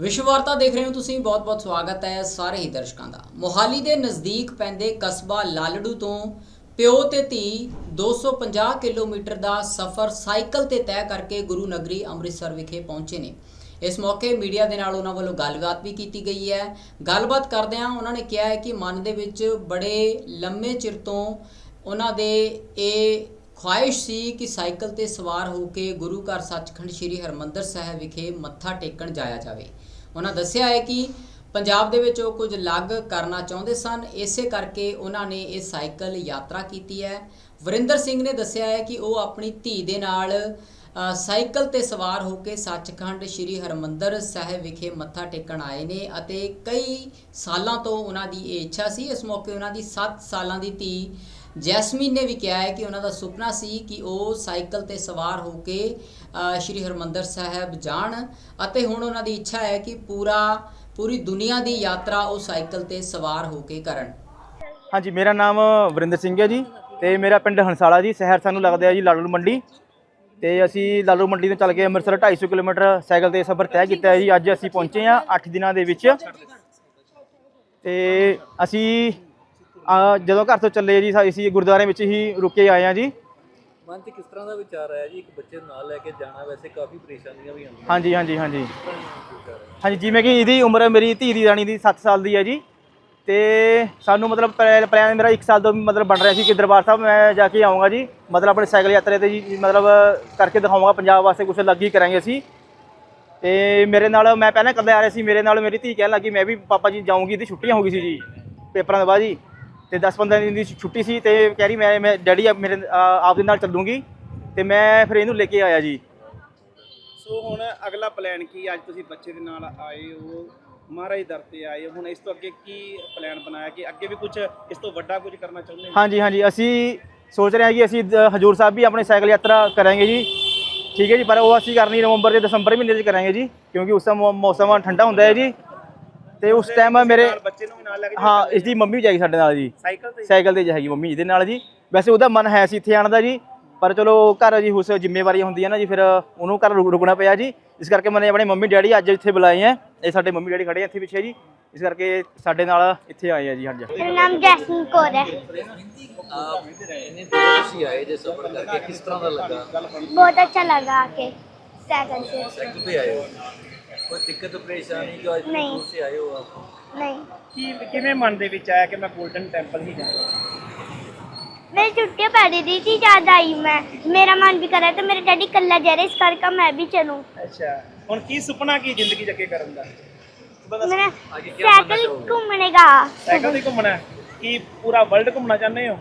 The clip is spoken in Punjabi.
ਵਿਸ਼ਵ ਵਾਰਤਾ ਦੇਖ ਰਹੇ ਹੋ ਤੁਸੀਂ, ਬਹੁਤ-ਬਹੁਤ ਸਵਾਗਤ ਹੈ ਸਾਰੇ ਹੀ ਦਰਸ਼ਕਾਂ ਦਾ। ਮੋਹਾਲੀ ਦੇ ਨਜ਼ਦੀਕ ਪੈਂਦੇ ਕਸਬਾ ਲਾਲੜੂ ਤੋਂ ਪਿਓ ਤੇ ਧੀ 250 ਕਿਲੋਮੀਟਰ ਦਾ ਸਫ਼ਰ ਸਾਈਕਲ ਤੇ ਤੈਅ ਕਰਕੇ ਗੁਰੂ ਨਗਰੀ ਅੰਮ੍ਰਿਤਸਰ ਵਿਖੇ ਪਹੁੰਚੇ ਨੇ। ਇਸ ਮੌਕੇ ਮੀਡੀਆ ਦੇ ਨਾਲ ਉਹਨਾਂ ਵੱਲੋਂ ਗੱਲਬਾਤ ਵੀ ਕੀਤੀ ਗਈ ਹੈ। ਗੱਲਬਾਤ ਕਰਦਿਆਂ ਉਹਨਾਂ ਨੇ ਕਿਹਾ ਹੈ ਕਿ ਮਨ ਦੇ ਵਿੱਚ ਬੜੇ ਲੰਮੇ ਚਿਰ ਤੋਂ ਉਹਨਾਂ ਦੇ ਇਹ ਖੁਆਇਸ਼ ਸੀ ਕਿ ਸਾਈਕਲ ਤੇ ਸਵਾਰ ਹੋ ਕੇ ਗੁਰੂ ਘਰ ਸੱਚਖੰਡ ਸ੍ਰੀ ਹਰਮੰਦਰ ਸਾਹਿਬ ਵਿਖੇ ਮੱਥਾ ਟੇਕਣ ਜਾਇਆ ਜਾਵੇ। ਉਹਨਾਂ ਦੱਸਿਆ ਹੈ ਕਿ ਪੰਜਾਬ ਦੇ ਵਿੱਚ ਉਹ ਕੁਝ ਅਲੱਗ ਕਰਨਾ ਚਾਹੁੰਦੇ ਸਨ। ਇਸੇ ਕਰਕੇ ਉਹਨਾਂ ਨੇ ਇਹ ਸਾਈਕਲ ਯਾਤਰਾ ਕੀਤੀ ਹੈ। ਵਰਿੰਦਰ ਸਿੰਘ ਨੇ ਦੱਸਿਆ ਹੈ ਕਿ ਉਹ ਆਪਣੀ ਧੀ ਦੇ ਨਾਲ ਸਾਈਕਲ ਤੇ ਸਵਾਰ ਹੋ ਕੇ ਸੱਚਖੰਡ ਸ੍ਰੀ ਹਰਮੰਦਰ ਸਾਹਿਬ ਵਿਖੇ ਮੱਥਾ ਟੇਕਣ ਆਏ ਨੇ ਅਤੇ ਕਈ ਸਾਲਾਂ ਤੋਂ ਉਹਨਾਂ ਦੀ ਇਹ ਇੱਛਾ ਸੀ। ਇਸ ਮੌਕੇ ਉਹਨਾਂ ਦੀ 7 ਸਾਲਾਂ ਦੀ ਧੀ ਜੈਸਮੀਨ ਨੇ ਵੀ ਕਿਹਾ ਹੈ ਕਿ ਉਹਨਾਂ ਦਾ ਸੁਪਨਾ ਸੀ ਕਿ ਉਹ ਸਾਈਕਲ ਤੇ ਸਵਾਰ ਹੋ ਕੇ ਸ਼੍ਰੀ ਹਰਮੰਦਰ ਸਾਹਿਬ ਜਾਣ ਅਤੇ ਹੁਣ ਉਹਨਾਂ ਦੀ ਇੱਛਾ ਹੈ ਕਿ ਪੂਰਾ, ਪੂਰੀ ਦੁਨੀਆ ਦੀ ਯਾਤਰਾ ਉਹ ਸਾਈਕਲ ਤੇ ਸਵਾਰ ਹੋ ਕੇ ਕਰਨ। ਹਾਂਜੀ, ਮੇਰਾ ਨਾਮ ਵਰਿੰਦਰ ਸਿੰਘ ਹੈ ਜੀ ਤੇ ਮੇਰਾ ਪਿੰਡ ਹੰਸਾਲਾ ਜੀ, ਸ਼ਹਿਰ ਸਾਨੂੰ ਲੱਗਦਾ ਹੈ ਜੀ ਲਾਲੂ ਮੰਡੀ। ਤੇ ਅਸੀਂ ਲਾਲੂ ਮੰਡੀ ਤੋਂ ਚੱਲ ਕੇ ਅੰਮ੍ਰਿਤਸਰ 250 ਕਿਲੋਮੀਟਰ ਸਾਈਕਲ ਤੇ ਸਫ਼ਰ ਤੈਅ ਕੀਤਾ ਹੈ ਜੀ। ਅੱਜ ਅਸੀਂ ਪਹੁੰਚੇ ਹਾਂ 8 ਦਿਨਾਂ ਦੇ ਵਿੱਚ। ਤੇ ਅਸੀਂ ਜਦੋਂ ਘਰ ਤੋਂ ਚੱਲੇ ਜੀ ਅਸੀਂ ਗੁਰਦੁਆਰੇ ਵਿੱਚ ਹੀ ਰੁਕੇ ਆਏ ਹਾਂ ਜੀ। ਮਨ 'ਚ ਕਿਸ ਤਰ੍ਹਾਂ ਦਾ ਵਿਚਾਰ ਆਇਆ ਜੀ? ਇੱਕ ਬੱਚੇ ਨੂੰ ਨਾਲ ਲੈ ਕੇ ਜਾਣਾ ਵੈਸੇ ਕਾਫੀ ਪਰੇਸ਼ਾਨੀਆਂ ਵੀ ਆਉਂਦੀਆਂ। ਹਾਂਜੀ ਹਾਂਜੀ ਹਾਂਜੀ? ਹਾਂਜੀ ਜਿਵੇਂ ਕਿ ਇਹਦੀ ਉਮਰ ਮੇਰੀ ਧੀ ਦੀ ਰਾਣੀ ਦੀ 7 ਸਾਲ ਦੀ ਹੈ ਜੀ। ਤੇ ਸਾਨੂੰ ਮਤਲਬ ਪਲੈ- ਪਲਾਨ ਮੇਰਾ 1 ਸਾਲ ਤੋਂ ਮਤਲਬ ਬਣ ਰਿਹਾ ਸੀ ਕਿ ਦਰਬਾਰ ਸਾਹਿਬ ਮੈਂ ਜਾ ਕੇ ਆਉਂਗਾ ਜੀ। ਮਤਲਬ ਆਪਣੇ ਸਾਈਕਲ ਯਾਤਰਾ ਤੇ ਜੀ ਮਤਲਬ ਕਰਕੇ ਦਿਖਾਵਾਂਗਾ ਪੰਜਾਬ ਵਾਸਤੇ ਕੁਝ ਅਲੱਗ ਹੀ ਕਰਾਂਗੇ ਅਸੀਂ। ਤੇ ਮੇਰੇ ਨਾਲ ਮੈਂ ਪਹਿਲਾਂ ਇਕੱਲੇ ਆ ਰਿਹਾ ਸੀ ਮੇਰੇ ਨਾਲ ਮੇਰੀ ਧੀ ਕਹਿਣ ਲੱਗੀ ਮੈਂ ਵੀ ਪਾਪਾ ਜੀ ਜਾਊਂਗੀ ਤੇ ਛੁੱਟੀਆਂ ਹੋ ਗਈ ਸੀ ਜੀ ਪੇਪਰਾਂ ਤੋਂ ਬਾਅਦ ਜੀ। ਤੇ 10-15 ਦਿਨ ਦੀ ਛੁੱਟੀ ਸੀ ਤੇ ਕਹਿ ਰਹੀ ਮੈਂ ਮੈਂ ਡੈਡੀ ਆ- ਮੇਰੇ ਆਪ ਦੇ ਨਾਲ ਚੱਲੂੰਗੀ ਤੇ ਮੈਂ ਫਿਰ ਇਹਨੂੰ ਲੈ ਕੇ ਆਇਆ ਜੀ। ਸੋ ਹੁਣ ਅਗਲਾ ਪਲਾਨ ਕੀ ਅੱਜ ਤੁਸੀਂ ਬੱਚੇ ਦੇ ਨਾਲ ਆਏ ਹੋ ਮਹਾਰਾਜ ਦਰ ਤੇ ਆਏ ਹੋ। ਹੁਣ ਇਸ ਤੋਂ ਅੱਗੇ ਕੀ ਪਲਾਨ ਬਣਾਇਆ ਕਿ ਅੱਗੇ ਵੀ ਕੁਝ ਇਸ ਤੋਂ ਵੱਡਾ ਕੁਝ ਕਰਨਾ ਚਾਹੁੰਦੇ ਹੋ? ਹਾਂਜੀ ਹਾਂਜੀ। ਅਸੀਂ ਸੋਚ ਰਹੇ ਹਾਂ ਕਿ ਅਸੀਂ ਦ- ਹਜੂਰ ਸਾਹਿਬ ਵੀ ਆਪਣੇ ਸਾਈਕਲ ਯਾਤਰਾ ਕਰਾਂਗੇ ਜੀ। ਠੀਕ ਹੈ ਜੀ ਪਰ ਉਹ ਅਸੀਂ ਕਰਨੀ ਨਵੰਬਰ ਤੇ ਦਸੰਬਰ ਮਹੀਨੇ 'ਚ ਕਰਾਂਗੇ ਜੀ ਕਿਉਂਕਿ ਉਸ ਦਾ ਮੌਸਮ ਠੰਡਾ ਹੁੰਦਾ ਹੈ ਜੀ। ਤੇ ਉਸ ਟਾਈਮ ਮੇਰੇ ਬੱਚੇ ਨੂੰ ਵੀ ਨਾਲ ਲੈ ਕੇ ਹਾਂ ਇਸ ਦੀ ਮੰਮੀ ਜਾਈ ਸਾਡੇ ਨਾਲ ਜੀ। ਸਾਈਕਲ ਤੇ ਸਾਈਕਲ ਮੰਮੀ ਇਹਦੇ ਨਾਲ ਜੀ। ਵੈਸੇ ਉਹਦਾ ਮਨ ਹੈ ਸੀ ਇੱਥੇ ਆਣ ਦਾ ਜੀ ਪਰ ਚਲੋ ਘਰ ਜੀ ਹੁਸ ਜ਼ਿੰਮੇਵਾਰੀ ਹੁੰਦੀ ਹੈ ਨਾ ਜੀ ਫਿਰ ਉਹਨੂੰ ਘਰ ਰੁਕਣਾ ਪਿਆ ਜੀ। ਇਸ ਕਰਕੇ ਮੈਨੇ ਆਪਣੇ ਮੰਮੀ ਡੈਡੀ ਅੱਜ ਇੱਥੇ ਬੁਲਾਏ ਆ। ਇਹ ਸਾਡੇ ਮੰਮੀ ਡੈਡੀ ਖੜੇ ਇੱਥੇ ਪਿੱਛੇ ਜੀ। ਇਸ ਕਰਕੇ ਸਾਡੇ ਨਾਲ ਇੱਥੇ ਆਏ ਆ ਜੀ ਹਾਂਜੀ ਮੇਰਾ ਨਾਮ ਜੈਸਮੀਨ ਕੌਰ ਹੈ। ਬਹੁਤ ਅੱਛਾ ਲੱਗਾ ਕੇ। ਸਾਈਕਲ ਤੇ ਆਏ ਹੋ? ਕੋਈ ਦਿੱਕਤ ਪਰੇਸ਼ਾਨੀ ਜੋ ਅੱਜ ਨਹੀਂ। ਦੂਰ ਸੇ ਆਏ ਹੋ ਆਪ? ਨਹੀਂ। ਕੀ ਕਿਵੇਂ ਮਨ ਦੇ ਵਿੱਚ ਆਇਆ ਕਿ ਮੈਂ ਗੋਲਡਨ ਟੈਂਪਲ ਹੀ ਜਾਣਾ? मैं छुट्टियाँ पा रही थी थी याद आई मैं मेरा मन भी कर रहा था मेरे डैडी कल्ला जा रहे इस कर का मैं भी चलूँ ਅੱਛਾ। ਹੁਣ ਕੀ ਸੁਪਨਾ ਕੀ ਜ਼ਿੰਦਗੀ 'ਚ ਅੱਗੇ ਕਰਨ ਦਾ? मेरा आगे क्या साइकिल घूमने का ਸਾਈਕਲ ਤੇ ਘੁੰਮਣਾ ਹੈ? ਕੀ ਪੂਰਾ ਵਰਲਡ ਘੁੰਮਣਾ ਚਾਹੁੰਦੇ ਹੋ?